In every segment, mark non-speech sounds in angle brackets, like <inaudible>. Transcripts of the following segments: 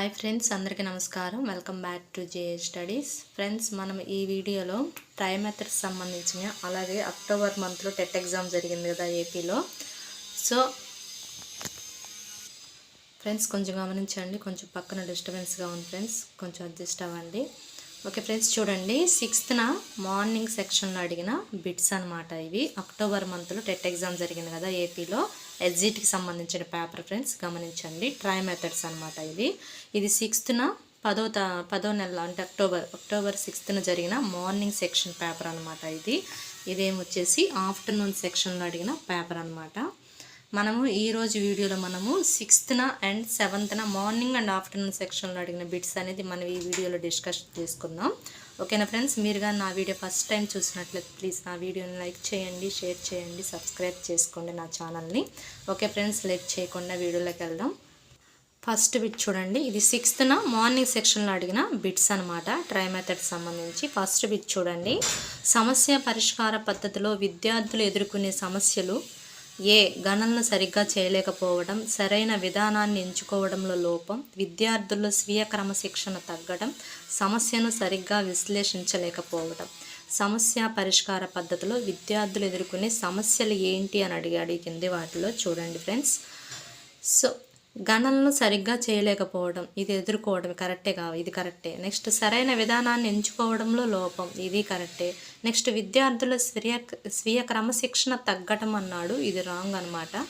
Hi friends అందరికీ నమస్కారం. Welcome back to J studies. Friends మనం ఈ వీడియోలో ట్రైమెథడ్స్ సంబంధించిన అలాగే అక్టోబర్ మంత్లో టెట్ ఎగ్జామ్ జరిగింది కదా ఏపీలో. సో ఫ్రెండ్స్ కొంచెం గమనించండి. కొంచెం పక్కన డిస్టర్బెన్స్గా ఉంది ఫ్రెండ్స్. కొంచెం అడ్జస్ట్ అవ్వండి. ఓకే ఫ్రెండ్స్ చూడండి. సిక్స్త్న మార్నింగ్ సెక్షన్లో అడిగిన బిట్స్ అనమాట ఇవి. అక్టోబర్ మంత్లో టెట్ ఎగ్జామ్ జరిగింది కదా ఏపీలో. ఎగ్జిట్కి సంబంధించిన పేపర్ ఫ్రెండ్స్ గమనించండి. ట్రై మెథడ్స్ అనమాట ఇది ఇది సిక్స్త్న పదో తా పదో నెల అంటే అక్టోబర్ అక్టోబర్ సిక్స్త్న జరిగిన మార్నింగ్ సెక్షన్ పేపర్ అనమాట ఇది. ఇదేమొచ్చేసి ఆఫ్టర్నూన్ సెక్షన్లో అడిగిన పేపర్ అనమాట మనము ఈరోజు వీడియోలో మనము సిక్స్త్న అండ్ సెవెంత్న మార్నింగ్ అండ్ ఆఫ్టర్నూన్ సెక్షన్లో అడిగిన బిట్స్ అనేది మనం ఈ వీడియోలో డిస్కస్ చేసుకుందాం. ఓకేనా ఫ్రెండ్స్ మీరు కానీ నా వీడియో ఫస్ట్ టైం చూసినట్లయితే ప్లీజ్ నా వీడియోని లైక్ చేయండి షేర్ చేయండి సబ్స్క్రైబ్ చేసుకోండి నా ఛానల్ని ఓకే ఫ్రెండ్స్ లైక్ చేయకుండా వీడియోలోకి వెళ్దాం. ఫస్ట్ బిట్ చూడండి. ఇది సిక్స్త్న మార్నింగ్ సెక్షన్లో అడిగిన బిట్స్ అనమాట ట్రై మెథడ్ సంబంధించి ఫస్ట్ బిట్ చూడండి. సమస్య పరిష్కార పద్ధతిలో విద్యార్థులు ఎదుర్కొనే సమస్యలు ఏ గణనలు సరిగ్గా చేయలేకపోవడం సరైన విధానాన్ని ఎంచుకోవడంలో లోపం విద్యార్థుల్లో స్వీయ క్రమశిక్షణ తగ్గడం సమస్యను సరిగ్గా విశ్లేషించలేకపోవడం. సమస్య పరిష్కార పద్ధతిలో విద్యార్థులు ఎదుర్కొనే సమస్యలు ఏంటి అని అడిగి అడిగింది వాటిలో చూడండి ఫ్రెండ్స్. సో గణనలు సరిగ్గా చేయలేకపోవడం ఇది ఎదుర్కోవడం కరెక్టే కావు ఇది కరెక్టే. నెక్స్ట్ సరైన విధానాన్ని ఎంచుకోవడంలో లోపం ఇది కరెక్టే. నెక్స్ట్ విద్యార్థుల స్వీయ స్వీయ క్రమశిక్షణ తగ్గటం అన్నాడు ఇది రాంగ్ అనమాట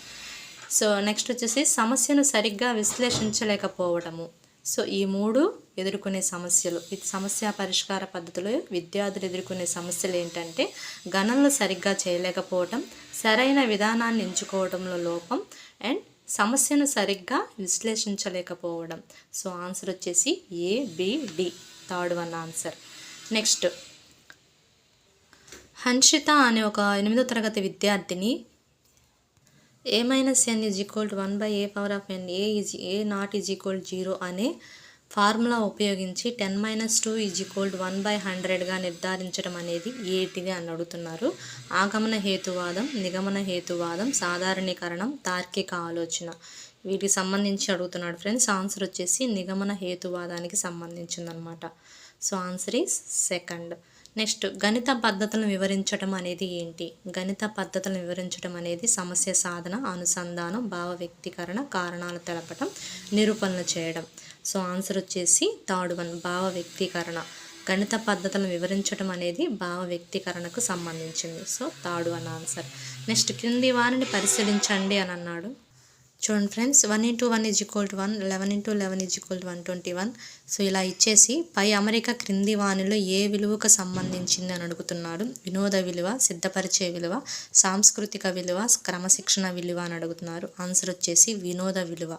సో నెక్స్ట్ వచ్చేసి సమస్యను సరిగ్గా విశ్లేషించలేకపోవడము. సో ఈ మూడు ఎదుర్కొనే సమస్యలు. ఇది సమస్య పరిష్కార పద్ధతిలో విద్యార్థులు ఎదుర్కొనే సమస్యలు ఏంటంటే గణనలు సరిగ్గా చేయలేకపోవటం సరైన విధానాన్ని ఎంచుకోవడంలో లోపం అండ్ సమస్యను సరిగ్గా విశ్లేషించలేకపోవడం. సో ఆన్సర్ వచ్చేసి a third one answer. Next. Hanshitha అనే ఒక ఎనిమిదో తరగతి విద్యార్థిని A minus N is equal to one by A power of N A is A not is equal zero అనే ఫార్ములా ఉపయోగించి ten minus two is equalled one by హండ్రెడ్గా నిర్ధారించడం అనేది ఏటిది అని అడుగుతున్నారు. ఆగమన హేతువాదం నిగమన హేతువాదం సాధారణీకరణం తార్కిక ఆలోచన. వీటికి సంబంధించి అడుగుతున్నాడు ఫ్రెండ్స్. ఆన్సర్ వచ్చేసి నిగమన హేతువాదానికి సంబంధించిందనమాట. So answer is second. Next గణిత పద్ధతులను వివరించడం అనేది ఏంటి? గణిత పద్ధతులను వివరించడం అనేది సమస్య సాధన అనుసంధానం భావ వ్యక్తీకరణ కారణాలు తెలపడం నిరూపణలు చేయడం. సో ఆన్సర్ వచ్చేసి థర్డ్ వన్ భావ వ్యక్తీకరణ. గణిత పద్ధతులను వివరించడం అనేది భావ వ్యక్తీకరణకు సంబంధించింది. So third one answer. Next క్రింది వారిని పరిశీలించండి అని అన్నాడు. చూడండి friends one into one is equal to one eleven into eleven is equal to one twenty one so ఇలా ఇచ్చేసి పై అమెరికా క్రింది వానిలో ఏ విలువకు సంబంధించింది అని అడుగుతున్నాడు. వినోద విలువ సిద్ధపరిచే విలువ సాంస్కృతిక విలువ క్రమశిక్షణ విలువ అని అడుగుతున్నారు. ఆన్సర్ వచ్చేసి వినోద విలువ.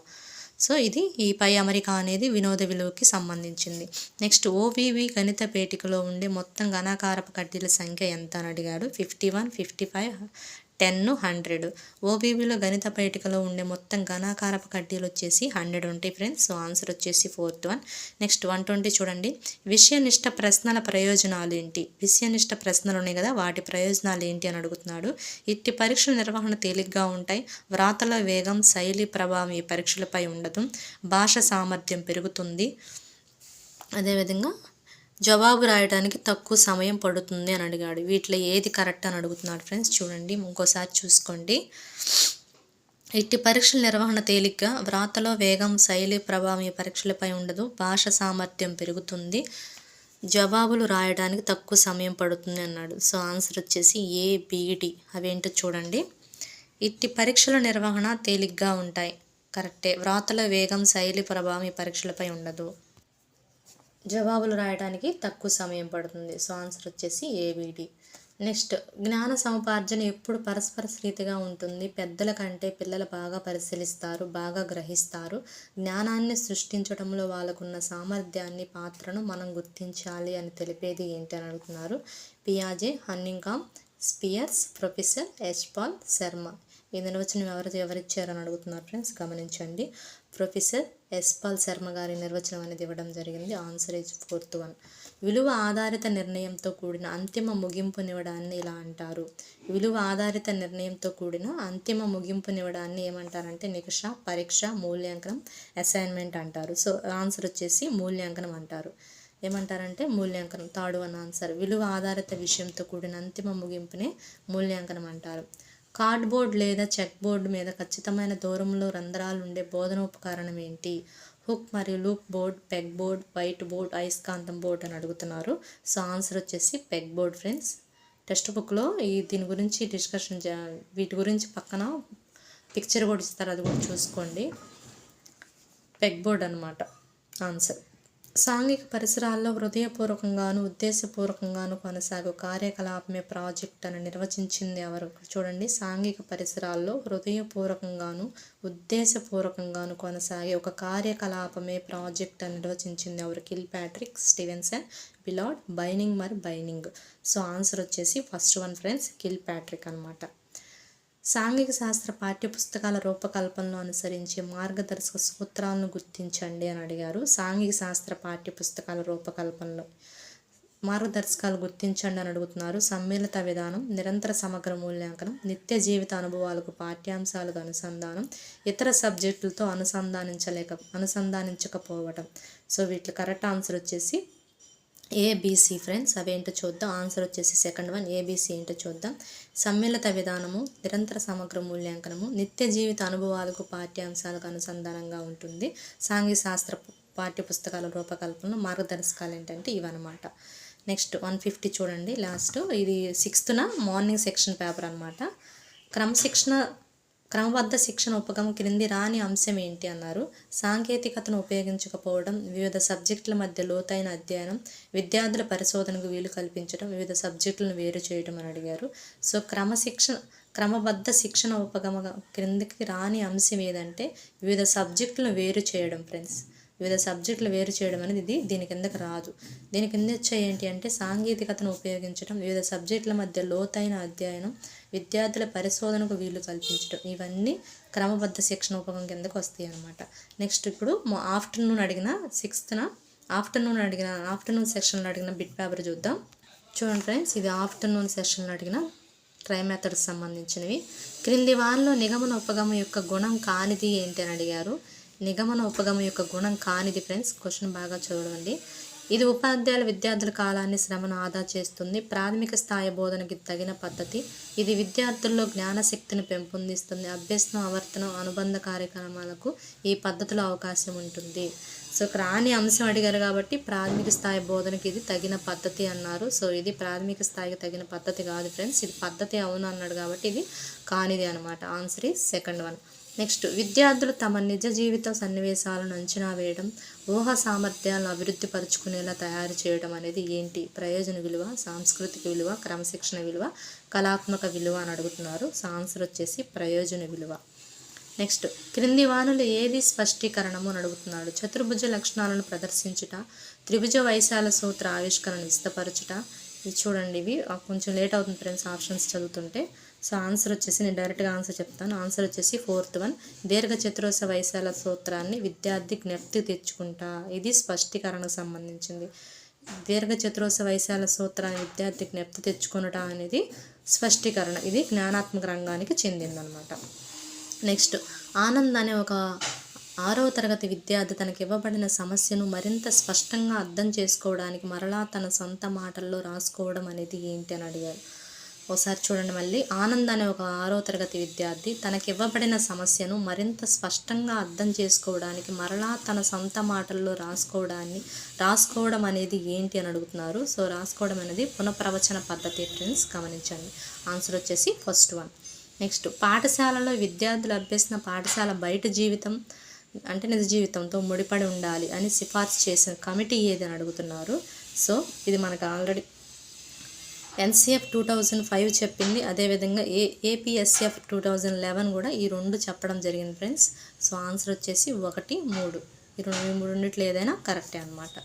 సో ఇది ఈ పై అమెరికా అనేది వినోద విలువకి సంబంధించింది. నెక్స్ట్ ఓవివి గణిత పేటికలో ఉండే మొత్తం ఘనాకారపు కడ్డీల సంఖ్య ఎంత అని అడిగాడు. Fifty one fifty five ten hundred. ఓబీబీలో గణిత పేటికలో ఉండే మొత్తం ఘనాకారపు కడ్డీలు వచ్చేసి హండ్రెడ్ ఉంటాయి ఫ్రెండ్స్. సో ఆన్సర్ వచ్చేసి fourth one. Next one twenty చూడండి. విషయనిష్ట ప్రశ్నల ప్రయోజనాలు ఏంటి? విషయనిష్ట ప్రశ్నలు ఉన్నాయి కదా వాటి ప్రయోజనాలు ఏంటి అని అడుగుతున్నాడు. ఇట్టి పరీక్షల నిర్వహణ తేలిగ్గా ఉంటాయి. వ్రాతల వేగం శైలి ప్రభావం ఈ పరీక్షలపై ఉండదు. భాష సామర్థ్యం పెరుగుతుంది. అదేవిధంగా జవాబు రాయడానికి తక్కువ సమయం పడుతుంది అని అడిగాడు. వీటిలో ఏది కరెక్ట్ అని అడుగుతున్నాడు ఫ్రెండ్స్? చూడండి ఇంకోసారి చూసుకోండి. ఇట్టి పరీక్షల నిర్వహణ తేలిగ్గా వ్రాతలో వేగం శైలి ప్రభావం ఈ పరీక్షలపై ఉండదు. భాష సామర్థ్యం పెరుగుతుంది. జవాబులు రాయడానికి తక్కువ సమయం పడుతుంది అన్నాడు. సో ఆన్సర్ వచ్చేసి ఏ బీడి అవేంటో చూడండి. ఇట్టి పరీక్షల నిర్వహణ తేలిగ్గా ఉంటాయి. కరెక్టే. వ్రాతల వేగం శైలి ప్రభావం ఈ పరీక్షలపై ఉండదు. జవాబులు రాయడానికి తక్కువ సమయం పడుతుంది. సో ఆన్సర్ వచ్చేసి ఏబిడి నెక్స్ట్ జ్ఞాన సముపార్జన ఎప్పుడు పరస్పర రీతిగా ఉంటుంది. పెద్దల కంటే పిల్లలు బాగా పరిశీలిస్తారు బాగా గ్రహిస్తారు. జ్ఞానాన్ని సృష్టించడంలో వాళ్ళకున్న సామర్థ్యాన్ని పాత్రను మనం గుర్తించాలి అని తెలిపేది ఏంటి అని అడుగుతున్నారు పియాజే హన్నింగ్కామ్ స్పియర్స్ ప్రొఫెసర్ యశ్పాల్ శర్మ. ఈ నిర్వచనం ఎవరు ఎవరిచ్చారని అడుగుతున్నారు ఫ్రెండ్స్ గమనించండి. ప్రొఫెసర్ ఎస్పాల్ శర్మ గారి నిర్వచనం అనేది ఇవ్వడం జరిగింది. ఆన్సర్ ఇస్ ఫోర్త్ వన్ విలువ ఆధారిత నిర్ణయంతో కూడిన అంతిమ ముగింపునివ్వడాన్ని ఇలా అంటారు. విలువ ఆధారిత నిర్ణయంతో కూడిన అంతిమ ముగింపునివ్వడాన్ని ఏమంటారంటే నికష పరీక్ష మూల్యాంకనం అసైన్మెంట్ అంటారు. సో ఆన్సర్ వచ్చేసి మూల్యాంకనం అంటారు. ఏమంటారంటే మూల్యాంకనం థర్డ్ వన్ ఆన్సర్ విలువ ఆధారిత విషయంతో కూడిన అంతిమ ముగింపునే మూల్యాంకనం అంటారు. కార్డ్బోర్డ్ లేదా చెక్ బోర్డు మీద ఖచ్చితమైన దూరంలో రంధ్రాలు ఉండే బోధనోపకరణం ఏంటి? హుక్ మరియు loop board peg board white board అయస్కాంతం బోర్డ్ అని అడుగుతున్నారు. సో ఆన్సర్ వచ్చేసి పెగ్ బోర్డ్ ఫ్రెండ్స్. టెక్స్ట్ బుక్లో ఈ దీని గురించి డిస్కషన్ వీటి గురించి పక్కన పిక్చర్ కూడా ఇస్తారు. అది కూడా చూసుకోండి. పెగ్ బోర్డ్ అనమాట ఆన్సర్. సాంఘిక పరిసరాల్లో హృదయపూర్వకంగాను ఉద్దేశపూర్వకంగాను కొనసాగు కార్యకలాపమే ప్రాజెక్ట్ అని నిర్వచించింది ఎవరు? చూడండి. సాంఘిక పరిసరాల్లో హృదయపూర్వకంగాను ఉద్దేశపూర్వకంగాను కొనసాగే ఒక కార్యకలాపమే ప్రాజెక్ట్ అని నిర్వచించింది ఎవరు? కిల్ ప్యాట్రిక్ స్టీవెన్సన్ బిలాడ్ బైనింగ్ మరి బైనింగ్. సో ఆన్సర్ వచ్చేసి first one friends Kilpatrick అనమాట సాంఘిక శాస్త్ర పాఠ్యపుస్తకాల రూపకల్పనలో అనుసరించే మార్గదర్శక సూత్రాలను గుర్తించండి అని అడిగారు. సాంఘిక శాస్త్ర పాఠ్యపుస్తకాల రూపకల్పనలో మార్గదర్శకాలు గుర్తించండి అని అడుగుతున్నారు. సమ్మిళిత విధానం నిరంతర సమగ్ర మూల్యాంకనం నిత్య జీవిత అనుభవాలకు పాఠ్యాంశాలకు అనుసంధానం ఇతర సబ్జెక్టులతో అనుసంధానించలేక అనుసంధానించకపోవడం సో వీటి కరెక్ట్ ఆన్సర్ వచ్చేసి ఏబీసీ ఫ్రెండ్స్ అవేంటో చూద్దాం. ఆన్సర్ వచ్చేసి సెకండ్ వన్ ఏబీసీ ఏంటో చూద్దాం. సమ్మిళిత విధానము నిరంతర సమగ్ర మూల్యాంకనము నిత్య జీవిత అనుభవాలకు పాఠ్యాంశాలకు అనుసంధానంగా ఉంటుంది. సాంఘిక శాస్త్ర పాఠ్యపుస్తకాల రూపకల్పన మార్గదర్శకాలు ఏంటంటే ఇవన్నమాట. నెక్స్ట్ వన్ ఫిఫ్టీ చూడండి. లాస్ట్ ఇది సిక్స్త్న మార్నింగ్ సెక్షన్ పేపర్ అనమాట క్రమశిక్షణ క్రమబద్ధ శిక్షణ ఉపగం క్రింది రాని అంశం ఏంటి అన్నారు. సాంకేతికతను ఉపయోగించకపోవడం వివిధ సబ్జెక్టుల మధ్య లోతైన అధ్యయనం విద్యార్థుల పరిశోధనకు వీలు కల్పించడం వివిధ సబ్జెక్టులను వేరు చేయడం అని అడిగారు. సో క్రమశిక్షణ క్రమబద్ధ శిక్షణ ఉపగమ క్రిందికి రాని అంశం ఏదంటే వివిధ సబ్జెక్టులను వేరు చేయడం ఫ్రెండ్స్. వివిధ సబ్జెక్టులు వేరు చేయడం అనేది ఇది దీని కిందకి రాదు. దీని కింద వచ్చే ఏంటి అంటే సాంకేతికతను ఉపయోగించడం వివిధ సబ్జెక్టుల మధ్య లోతైన అధ్యయనం విద్యార్థుల పరిశోధనకు వీలు కల్పించడం ఇవన్నీ క్రమబద్ధ శిక్షణ ఉపగం కిందకు వస్తాయి అనమాట నెక్స్ట్ ఇప్పుడు ఆఫ్టర్నూన్ అడిగిన సిక్స్త్న ఆఫ్టర్నూన్ అడిగిన ఆఫ్టర్నూన్ సెక్షన్లో అడిగిన బిట్ పేపర్ చూద్దాం. చూడండి ఫ్రెండ్స్ ఇది ఆఫ్టర్నూన్ సెషన్లో అడిగిన ట్రై మెథడ్స్ సంబంధించినవి. క్రింది వారిలో నిగమన ఉపగమ యొక్క గుణం కానిది ఏంటి అని అడిగారు. నిగమన ఉపగమ యొక్క గుణం కానిది ఫ్రెండ్స్ క్వశ్చన్ బాగా చదవండి. ఇది ఉపాధ్యాయుల విద్యార్థుల కాలాన్ని శ్రమను ఆదా చేస్తుంది. ప్రాథమిక స్థాయి బోధనకి తగిన పద్ధతి. ఇది విద్యార్థుల్లో జ్ఞానశక్తిని పెంపొందిస్తుంది. అభ్యసనం ఆవర్తనం అనుబంధ కార్యక్రమాలకు ఈ పద్ధతిలో అవకాశం ఉంటుంది. సో ఇక్కడ రాని అంశం అడిగారు కాబట్టి ప్రాథమిక స్థాయి బోధనకి ఇది తగిన పద్ధతి అన్నారు. సో ఇది ప్రాథమిక స్థాయికి తగిన పద్ధతి కాదు ఫ్రెండ్స్. ఇది పద్ధతి అవును అన్నాడు కాబట్టి ఇది కానిది అనమాట ఆన్సర్ ఈ సెకండ్ వన్. నెక్స్ట్ విద్యార్థులు తమ నిజ జీవిత సన్నివేశాలను అంచనా వేయడం ఊహ సామర్థ్యాలను అభివృద్ధి పరుచుకునేలా తయారు చేయడం అనేది ఏంటి? ప్రయోజన విలువ సాంస్కృతిక విలువ క్రమశిక్షణ విలువ కళాత్మక విలువ అని అడుగుతున్నారు. సో ఆన్సర్ వచ్చేసి ప్రయోజన విలువ. నెక్స్ట్ క్రింది వానులు ఏది స్పష్టీకరణము అని అడుగుతున్నాడు. చతుర్భుజ లక్షణాలను ప్రదర్శించుట త్రిభుజ వైశాల సూత్ర ఆవిష్కరణ విస్తపరచుట ఇవి చూడండి ఇవి కొంచెం లేట్ అవుతుంది ఫ్రెండ్స్ ఆప్షన్స్ చదువుతుంటే. సో ఆన్సర్ వచ్చేసి నేను డైరెక్ట్గా ఆన్సర్ చెప్తాను. ఆన్సర్ వచ్చేసి ఫోర్త్ వన్. దీర్ఘ చతురస్ర వైశాల సూత్రాన్ని విద్యార్థి జ్ఞప్తి తెచ్చుకుంటా. ఇది స్పష్టీకరణకు సంబంధించింది. దీర్ఘ చతురస్ర వైశాల సూత్రాన్ని విద్యార్థి జ్ఞప్తి తెచ్చుకునట అనేది స్పష్టీకరణ. ఇది జ్ఞానాత్మక రంగానికి చెందిందనమాట. నెక్స్ట్ ఆనంద్ అనే ఒక ఆరవ తరగతి విద్యార్థి తనకి ఇవ్వబడిన సమస్యను మరింత స్పష్టంగా అర్థం చేసుకోవడానికి మరలా తన సొంత మాటల్లో రాసుకోవడం అనేది ఏంటి అని అడిగారు ఒకసారి చూడండి మళ్ళీ. ఆనంద్ అనే ఒక ఆరో తరగతి విద్యార్థి తనకి ఇవ్వబడిన సమస్యను మరింత స్పష్టంగా అర్థం చేసుకోవడానికి మరలా తన సొంత మాటల్లో రాసుకోవడాన్ని రాసుకోవడం అనేది ఏంటి అని అడుగుతున్నారు. సో రాసుకోవడం అనేది పునఃప్రవచన పద్ధతి ఫ్రెండ్స్ గమనించండి. ఆన్సర్ వచ్చేసి ఫస్ట్ వన్. నెక్స్ట్ పాఠశాలలో విద్యార్థులు అభ్యసిన పాఠశాల బయట జీవితం అంటే నిజ జీవితంతో ముడిపడి ఉండాలి అని సిఫార్సు చేసిన కమిటీ ఏది అని అడుగుతున్నారు. సో ఇది మనకు already NCF two thousand five చెప్పింది. అదేవిధంగా a APSF two thousand eleven కూడా ఈ రెండు చెప్పడం జరిగింది ఫ్రెండ్స్. సో ఆన్సర్ వచ్చేసి ఒకటి మూడు. ఈ రెండు ఈ మూడింటిలో ఏదైనా కరెక్టే అనమాట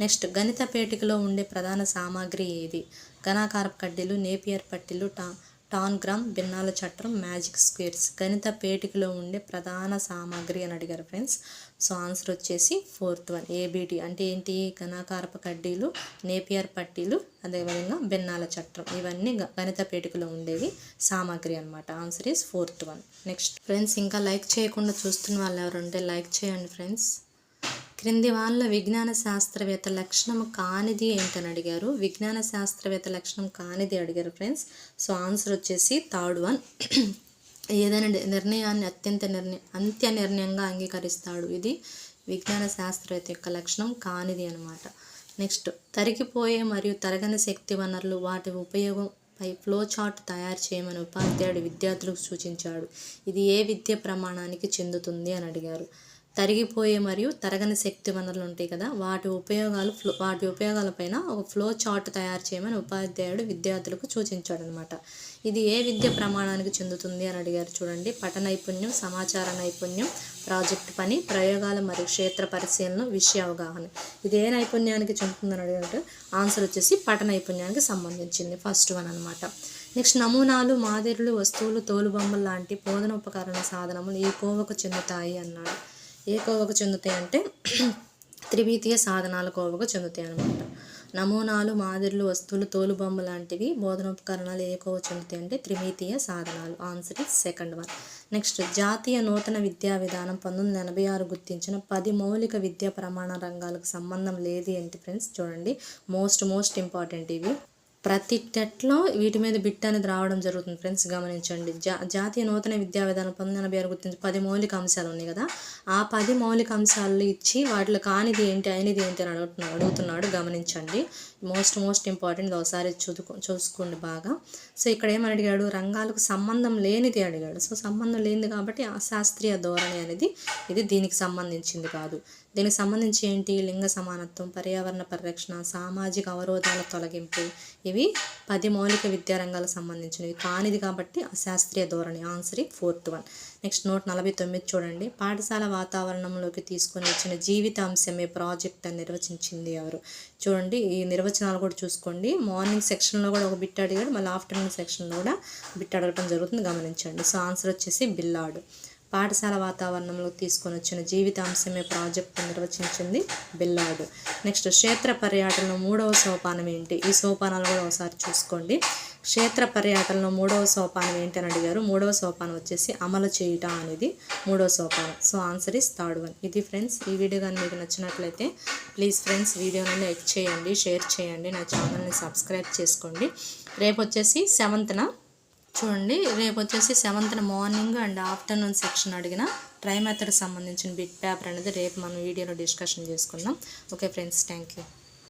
నెక్స్ట్ గణిత పేటికలో ఉండే ప్రధాన సామాగ్రి ఏది? ఘనాకార కడ్డీలు నేపియర్ పట్టీలు టా టాన్గ్రామ్ భిన్నాల చట్టం మ్యాజిక్ స్క్వేర్స్. గణిత పేటికలో ఉండే ప్రధాన సామాగ్రి అని అడిగారు ఫ్రెండ్స్. సో ఆన్సర్ వచ్చేసి ఫోర్త్ వన్ ఏబిటి. అంటే ఏంటి? ఘనాకారప కడ్డీలు నేపియర్ పట్టీలు అదేవిధంగా భిన్నాల చట్టం ఇవన్నీ గణిత పేటికలో ఉండేవి సామాగ్రి అనమాట answer is fourth one. Next. Friends ఇంకా లైక్ చేయకుండా చూస్తున్న వాళ్ళు ఎవరుంటే లైక్ చేయండి ఫ్రెండ్స్. క్రింది వాళ్ళ విజ్ఞాన శాస్త్రవేత్త లక్షణం కానిది ఏంటని అడిగారు. విజ్ఞాన శాస్త్రవేత్త లక్షణం కానిది అడిగారు ఫ్రెండ్స్. సో ఆన్సర్ వచ్చేసి థర్డ్ వన్. ఏదైనా నిర్ణయాన్ని అత్యంత నిర్ణయ అంత్య నిర్ణయంగా అంగీకరిస్తాడు ఇది విజ్ఞాన శాస్త్రవేత్త యొక్క లక్షణం కానిది అనమాట నెక్స్ట్ తరిగిపోయే మరియు తరగని శక్తి వనరులు వాటి ఉపయోగం పై ఫ్లో చార్ట్ తయారు చేయమని ఉపాధ్యాయుడు విద్యార్థులకు సూచించాడు. ఇది ఏ విద్య ప్రమాణానికి చెందుతుంది అని అడిగారు. తరిగిపోయే మరియు తరగని శక్తి వనరులు ఉంటాయి కదా వాటి ఉపయోగాలు ఫ్లో వాటి ఉపయోగాలపైన ఒక ఫ్లో చార్ట్ తయారు చేయమని ఉపాధ్యాయుడు విద్యార్థులకు సూచించాడు అనమాట ఇది ఏ విద్య ప్రమాణానికి చెందుతుంది అని అడిగారు చూడండి. పట నైపుణ్యం సమాచార నైపుణ్యం ప్రాజెక్ట్ పని ప్రయోగాలు మరియు క్షేత్ర పరిశీలన విషయ అవగాహన. ఇది ఏ నైపుణ్యానికి చెందుతుందని అడిగినట్టు ఆన్సర్ వచ్చేసి పట నైపుణ్యానికి సంబంధించింది. ఫస్ట్ వన్ అనమాట. నెక్స్ట్ నమూనాలు మాదిరులు వస్తువులు తోలుబొమ్మలు లాంటి బోధన ఉపకరణ సాధనములు ఈ కోవకు చెందుతాయి అన్నాడు. ఏ కోవకు చెందుతాయి అంటే <clears throat> త్రివీతీయ సాధనాల కోవకు చెందుతాయి అనమాట నమూనాలు మాదిరులు వస్తువులు తోలుబొమ్మ లాంటివి బోధనోపకరణాలు ఏ కోవ చెందుతాయి అంటే త్రిమీతీయ సాధనాలు. Answer is second one next జాతీయ నూతన విద్యా విధానం పంతొమ్మిది ఎనభై ఆరు గుర్తించిన పది మౌలిక విద్యా ప్రమాణ రంగాలకు సంబంధం లేదు ఏంటి ఫ్రెండ్స్ చూడండి. మోస్ట్ మోస్ట్ ఇంపార్టెంట్ ఇవి. ప్రతి టెట్లో వీటి మీద బిట్ అనేది రావడం జరుగుతుంది ఫ్రెండ్స్ గమనించండి. జా జాతీయ నూతన విద్యా విధానం పంతొమ్మిది ఎనభై ఆరు గుర్తించి పది మౌలిక అంశాలు ఉన్నాయి కదా. ఆ పది మౌలిక అంశాలు ఇచ్చి వాటిలో కానిది ఏంటి అయినది ఏంటి అని అడుగుతున్నాడు అడుగుతున్నాడు గమనించండి. మోస్ట్ మోస్ట్ ఇంపార్టెంట్ ఒకసారి చూదుకో చూసుకోండి బాగా. సో ఇక్కడ ఏమని అడిగాడు? రంగాలకు సంబంధం లేనిది అడిగాడు. సో సంబంధం లేనిది కాబట్టి అశాస్త్రీయ ధోరణి అనేది ఇది దీనికి సంబంధించింది కాదు. దీనికి సంబంధించి ఏంటి? లింగ సమానత్వం పర్యావరణ పరిరక్షణ సామాజిక అవరోధాల తొలగింపు ఇవి పది మౌలిక విద్యారంగాలకు సంబంధించినవి. కానిది కాబట్టి అశాస్త్రీయ ధోరణి. Answer fourth one next note నలభై తొమ్మిది చూడండి. పాఠశాల వాతావరణంలోకి తీసుకొని వచ్చిన జీవిత అంశమే ప్రాజెక్ట్ అని నిర్వచించింది ఎవరు? చూడండి ఈ నిర్వచనాలు కూడా చూసుకోండి. మార్నింగ్ సెక్షన్లో కూడా ఒక బిట్ అడిగాడు. మళ్ళీ ఆఫ్టర్నూన్ సెక్షన్లో కూడా బిట్ అడగడం జరుగుతుంది. గమనించండి. సో ఆన్సర్ వచ్చేసి బిల్లాడు. పాఠశాల వాతావరణంలో తీసుకొని వచ్చిన జీవితాంశమే ప్రాజెక్టు నిర్వచించింది బిల్లాడు. నెక్స్ట్ క్షేత్ర పర్యాటనలో మూడవ సోపానం ఏంటి? ఈ సోపానాలు కూడా ఒకసారి చూసుకోండి. క్షేత్ర పర్యటనలో మూడవ సోపానం ఏంటి అని అడిగారు. మూడవ సోపానం వచ్చేసి అమలు చేయుట అనేది మూడవ సోపానం. So answer is third one. ఇది ఫ్రెండ్స్ ఈ వీడియో కానీ మీకు నచ్చినట్లయితే ప్లీజ్ ఫ్రెండ్స్ వీడియోని లైక్ చేయండి షేర్ చేయండి నా ఛానల్ని సబ్స్క్రైబ్ చేసుకోండి. రేపు వచ్చేసి సెవెంత్న చూడండి రేపు వచ్చేసి సెవెంత్న మార్నింగ్ అండ్ ఆఫ్టర్నూన్ సెక్షన్ అడిగిన ట్రై మెథడ్ సంబంధించిన బిట్ పేపర్ అనేది రేపు మనం వీడియోలో డిస్కషన్ చేసుకుందాం. Okay friends thank you.